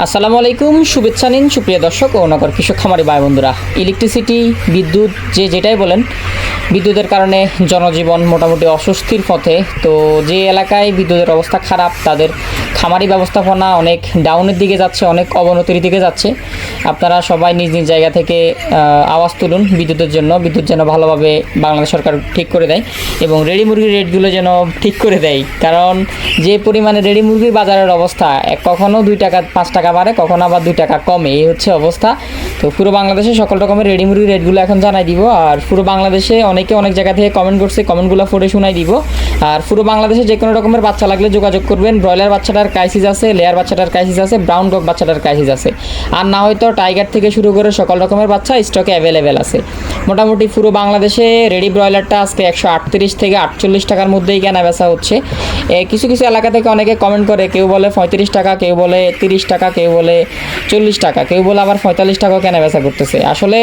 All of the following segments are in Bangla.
আসসালামু আলাইকুম, শুভেচ্ছা নিন সুপ্রিয় দর্শক ও নগর কৃষক খামারি ভাই বন্ধুরা। ইলেকট্রিসিটি, বিদ্যুৎ, যে যেটাই বলেন, বিদ্যুতের কারণে জনজীবন মোটামুটি অস্বস্তির পথে। তো যে এলাকায় বিদ্যুতের অবস্থা খারাপ, তাদের খামারি ব্যবস্থাপনা অনেক ডাউনের দিকে যাচ্ছে, অনেক অবনতির দিকে যাচ্ছে। আপনারা সবাই নিজ নিজ জায়গা থেকে আওয়াজ তুলুন বিদ্যুতের জন্য, বিদ্যুৎ যেন ভালোভাবে বাংলাদেশ সরকার ঠিক করে দেয় এবং রেডি মুরগির রেটগুলো যেন ঠিক করে দেয়। কারণ যে পরিমাণে রেডি মুরগির বাজারের অবস্থা, এক- কখনো দুই টাকা, পাঁচ টাকা বাড়ে কখনো আবার দুই টাকা কমে, এই হচ্ছে অবস্থা। তো পুরো বাংলাদেশে সকল রকমের রেডি মুরগির রেটগুলো এখন জানাই দিব। আর পুরো বাংলাদেশে অনেকে অনেক জায়গা থেকে কমেন্ট করছে, কমেন্টগুলো পড়ে শোনাই দিব। আর পুরো বাংলাদেশে যে কোনো রকমের বাচ্চা লাগলে যোগাযোগ করবেন। ব্রয়লার বাচ্চাটার ক্রাইসিস আছে লেয়ার বাচ্চাটার ক্রাইসিস আছে ব্রাউন ডগ বাচ্চাটার ক্রাইসিস আছে। আর না হয়তো টাইগার থেকে শুরু করে সকল রকমের বাচ্চা স্টকে অ্যাভেলেবেল আছে। মোটামুটি পুরো বাংলাদেশে রেডি ব্রয়লারটা আজকে একশো আটত্রিশ থেকে আটচল্লিশ টাকার মধ্যেই কেনা বেচা হচ্ছে কিছু কিছু এলাকা থেকে অনেকে কমেন্ট করে, কেউ বলে পঁয়ত্রিশ টাকা, কেউ বলে তিরিশ টাকা কেউ বলে চল্লিশ টাকা, কেউ বলে আবার পঁয়তাল্লিশ টাকাও কেনা বেচা করতেছে। আসলে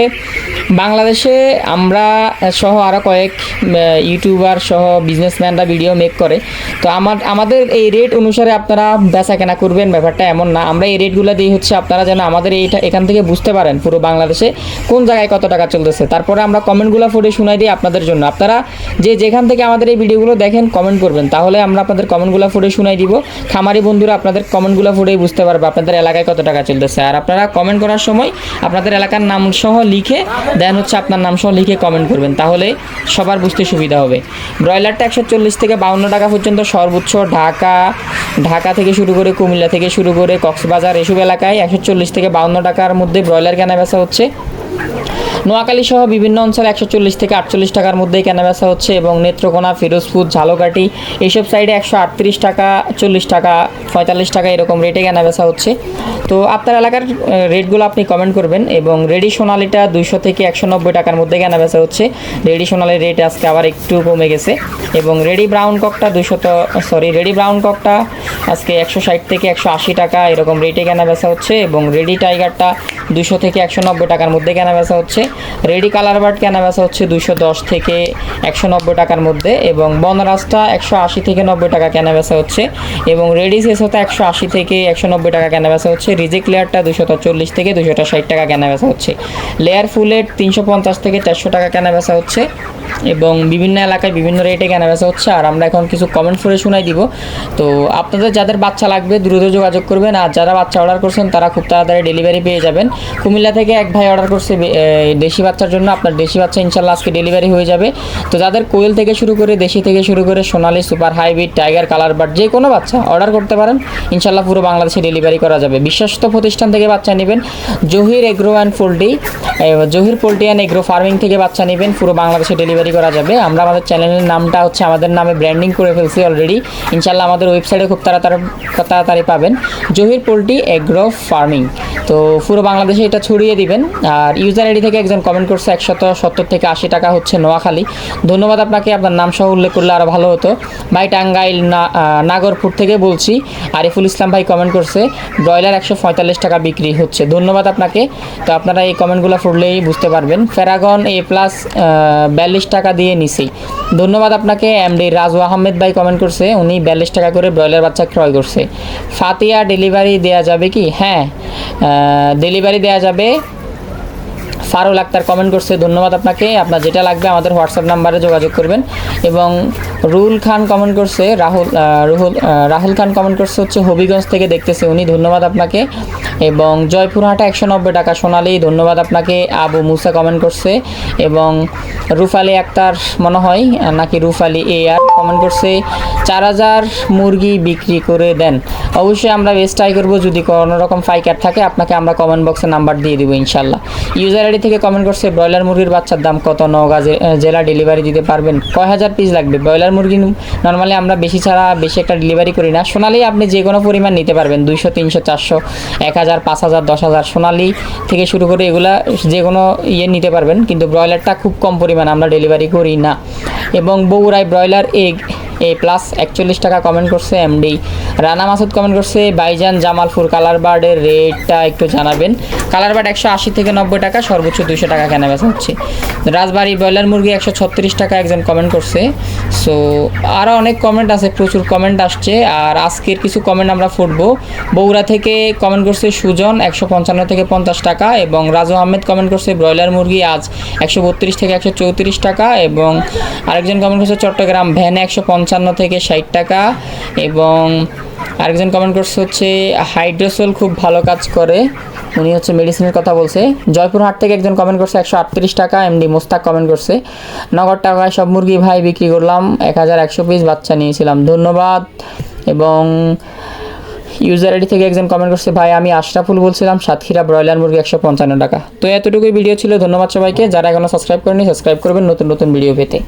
বাংলাদেশে আমরা সহ আরও কয়েক ইউটিউবার সহ বিজনেসম্যানরা ভিডিও মেক করে। তো আমার, আমাদের এই রেট অনুসারে আপনারা বেচা কেনা করবেন, ব্যাপারটা এমন না। আমরা এই রেটগুলো দিয়ে হচ্ছে আপনারা যেন আমাদের এইটা, এখান থেকে বুঝতে পারেন পুরো বাংলাদেশে কোন জায়গায় কত টাকা চলতেছে। তারপরে আমরা কমেন্টগুলো পড়ে শোনাই দিই আপনাদের জন্য। আপনারা যে যেখান থেকে আমাদের এই ভিডিওগুলো দেখেন কমেন্ট করবেন। তাহলে আমরা আপনাদের কমেন্টগুলো পড়ে শোনাই দিব। খামারি বন্ধুরা আপনাদের কমেন্টগুলো পড়েই বুঝতে পারবে, আপনাদের এলাকায় কত টাকা চলতেছে? আর আপনারা কমেন্ট করার সময় আপনাদের এলাকার নাম সহ লিখে দেন হচ্ছে আপনার নাম সহ লিখে কমেন্ট করবেন। তাহলে সবার বুঝতে সুবিধা হবে। ব্রয়লারটা একশো চল্লিশ থেকে বাউন্ন টাকা পর্যন্ত সর্বোচ্চ ঢাকা ঢাকা থেকে শুরু করে কুমিল্লা থেকে শুরু করে কক্সবাজার এসব এলাকায় একশো চল্লিশ থেকে বাউন্ন টাকার মধ্যে ব্রয়লার কেনা বেচা হচ্ছে। নোয়াখালী সহ বিভিন্ন অঞ্চলে একশো চল্লিশ থেকে আটচল্লিশ টাকার মধ্যেই কেনাবেচা হচ্ছে এবং নেত্রকোনা, ফিরোজপুর, ঝালকাঠি এইসব সাইডে একশো আটত্রিশ টাকা, চল্লিশ টাকা পঁয়তাল্লিশ টাকা এরকম রেটে কেনা বেচা হচ্ছে। তো আপনার এলাকার রেটগুলো আপনি কমেন্ট করবেন এবং রেডি সোনালিটা দুইশো থেকে একশো নব্বই টাকার মধ্যে কেনাবেচা হচ্ছে। রেডি সোনালির রেট আজকে আবার একটু কমে গেছে এবং রেডি ব্রাউন ককটা দুশত সরি রেডি ব্রাউন ককটা আজকে একশো ষাট থেকে একশো আশি টাকা এরকম রেটে কেনা বেচা হচ্ছে এবং রেডি টাইগারটা দুশো থেকে একশো নব্বই টাকার মধ্যে কেনাবেচা হচ্ছে। রেডি কালার বার্ড কেনাবেচা হচ্ছে দুশো দশ থেকে একশো নব্বই টাকার মধ্যে এবং বনরাজটা একশো আশি থেকে নব্বই টাকা কেনাবেচা হচ্ছে এবং রেডি শেষতা একশো আশি থেকে একশো নব্বই টাকা কেনা কেনাবেচা হচ্ছে। রিজেক্ট লেয়ারটা দুশো চল্লিশ থেকে দুশোটা ষাট টাকা কেনা কেনাবেচা হচ্ছে। লেয়ার ফুলের তিনশো পঞ্চাশ থেকে চারশো টাকা কেনা কেনাবেচা হচ্ছে এবং বিভিন্ন এলাকায় বিভিন্ন রেটে কেনা কেনাবেচা হচ্ছে। আর আমরা এখন কিছু কমেন্ট করে শোনাই দিব। তো আপনাদের যাদের বাচ্চা লাগবে, দ্রুত যোগাযোগ করবেন। আর যারা বাচ্চা অর্ডার করছেন, তারা খুব তাড়াতাড়ি ডেলিভারি পেয়ে যাবেন। কুমিল্লা থেকে এক ভাই অর্ডার করছে দেশি বাচ্চার জন্য। আপনার দেশি বাচ্চা ইনশাল্লাহ আজকে ডেলিভারি হয়ে যাবে। তো যাদের কোয়েল থেকে শুরু করে, দেশি থেকে শুরু করে, Sonali super hybrid, tiger, colour but যে কোনো বাচ্চা অর্ডার করতে পারেন। ইনশাল্লাহ পুরো বাংলাদেশে ডেলিভারি করা যাবে। বিশ্বস্ত প্রতিষ্ঠান থেকে বাচ্চা নেবেন। Zahir agro and poultry Zahir poultry and agro farming থেকে বাচ্চা নেবেন। পুরো বাংলাদেশে ডেলিভারি করা যাবে। আমরা আমাদের চ্যানেলের নামটা হচ্ছে আমাদের নামে ব্র্যান্ডিং করে ফেলছি অলরেডি ইনশাল্লাহ আমাদের ওয়েবসাইটে খুব তাড়াতাড়ি তাড়াতাড়ি পাবেন। জহির পোল্ট্রি এগ্রো ফার্মিং তো পুরো বাংলাদেশে এটা ছড়িয়ে দিবেন। আর ইউজার আইডি থেকে একজন কমেন্ট করছে, একশত সত্তর থেকে আশি টাকা হচ্ছে নোয়াখালী। ধন্যবাদ আপনাকে। আপনার নাম সহ উল্লেখ করলে আরও ভালো হতো। ভাই টাঙ্গাইল নাগরপুর থেকে বলছি। আরিফুল ইসলাম ভাই কমেন্ট করছে, ব্রয়লার একশো পঁয়তাল্লিশ টাকা বিক্রি হচ্ছে। ধন্যবাদ আপনাকে। তো আপনারা এই কমেন্টগুলো পড়লেই বুঝতে পারবেন। ফেরাগন এ প্লাস বিয়াল্লিশ টাকা দিয়ে নিছি। ধন্যবাদ আপনাকে। এমডি রাজু আহমেদ ভাই কমেন্ট করছে, উনি বিয়াল্লিশ টাকা করে ব্রয়লার বাচ্চা ক্রয় করছে। ফাতিয়া ডেলিভারি দেওয়া যাবে কি? হ্যাঁ ডেলিভারি দেওয়া যাবে। ফারুল আক্তার কমেন্ট করছে, ধন্যবাদ আপনাকে। আপনার যেটা লাগবে আমাদের হোয়াটসঅ্যাপ নাম্বারে যোগাযোগ করবেন। এবং রুহুল খান কমেন্ট করছে, রাহুল রুহুল রাহুল খান কমেন্ট করছে হচ্ছে হবিগঞ্জ থেকে দেখতেছে উনি, ধন্যবাদ আপনাকে। এবং জয়পুরহাটা একশো নব্বই টাকা সোনালি, ধন্যবাদ আপনাকে। আবু মুসা কমেন্ট করছে, এবং রুফালি আক্তার মনে হয়, নাকি রুফালি এ আর কমেন্ট করছে, চার হাজার মুরগি বিক্রি করে দেন। অবশ্যই আমরা বেস্ট ট্রাই করব, যদি কোনো রকম ফাইকার থাকে, আপনাকে আমরা কমেন্ট বক্সে নাম্বার দিয়ে দেবো, ইনশাল্লাহ। ইউজার থেকে কমেন্ট করছে, ব্রয়লার মুরগির বাচ্চার দাম কত? নওগাঁ জেলা ডেলিভারি দিতে পারবেন। কয় হাজার পিস লাগবে? ব্রয়লার মুরগি নর্মালি আমরা বেশি ছাড়া বেশি একটা ডেলিভারি করি না। সোনালি আপনি যে কোনো পরিমাণ নিতে পারবেন, দুইশো, তিনশো, চারশো, এক হাজার, পাঁচ হাজার, দশ হাজার। সোনালি থেকে শুরু করে এগুলা যে কোনো ইয়ে নিতে পারবেন, কিন্তু ব্রয়লারটা খুব কম পরিমাণ আমরা ডেলিভারি করি না। এবং বগুড়ায় ব্রয়লার এগ এ প্লাস একচল্লিশ টাকা কমেন্ট করছে এমডি রানা মাসুদ কমেন্ট করছে বাইজান জামালপুর কালার বার্ডের রেটটা একটু জানাবেন। কালার বার্ড একশো আশি থেকে নব্বই টাকা, সর্বোচ্চ দুশো টাকা কেনা বেচা হচ্ছে। রাজবাড়ি ব্রয়লার মুরগি একশো ছত্রিশ টাকা একজন কমেন্ট করছে। সো আরও অনেক কমেন্ট আছে, প্রচুর কমেন্ট আসছে। আর আজকের কিছু কমেন্ট আমরা ফুটবো। বগুড়া থেকে কমেন্ট করছে সুজন, একশো পঞ্চান্ন থেকে পঞ্চাশ টাকা এবং রাজু আহমেদ কমেন্ট করছে, ব্রয়লার মুরগি আজ একশো বত্রিশ থেকে একশো চৌত্রিশ টাকা এবং আরেকজন কমেন্ট করছে, চট্টগ্রাম ভ্যানে একশো পঞ্চান্ন থেকে ষাট টাকা এবং আরেকজন কমেন্ট করছে হচ্ছে, হাইড্রোসোল খুব ভালো কাজ করে। উনি হচ্ছে মেডিসিনের কথা বলছে। জয়পুরহাট থেকে একজন কমেন্ট করছে, একশো আটত্রিশ টাকা এমডি মোস্তাক কমেন্ট করছে। নগদ টাকায় সব মুরগি ভাই বিক্রি করলাম, এক হাজার একশো পিস বাচ্চা নিয়েছিলাম। ধন্যবাদ। এবং ইউজার আইডি থেকে একজন কমেন্ট করছে, ভাই, আমি আশরাফুল বলছিলাম, সাতক্ষীরা ব্রয়লার মুরগি একশো পঞ্চান্ন টাকা। তো এতটুকুই ভিডিও ছিল। ধন্যবাদ সবাইকে। যারা এখনও সাবস্ক্রাইব করেনি সাবস্ক্রাইব করবেন নতুন নতুন ভিডিও পেতে।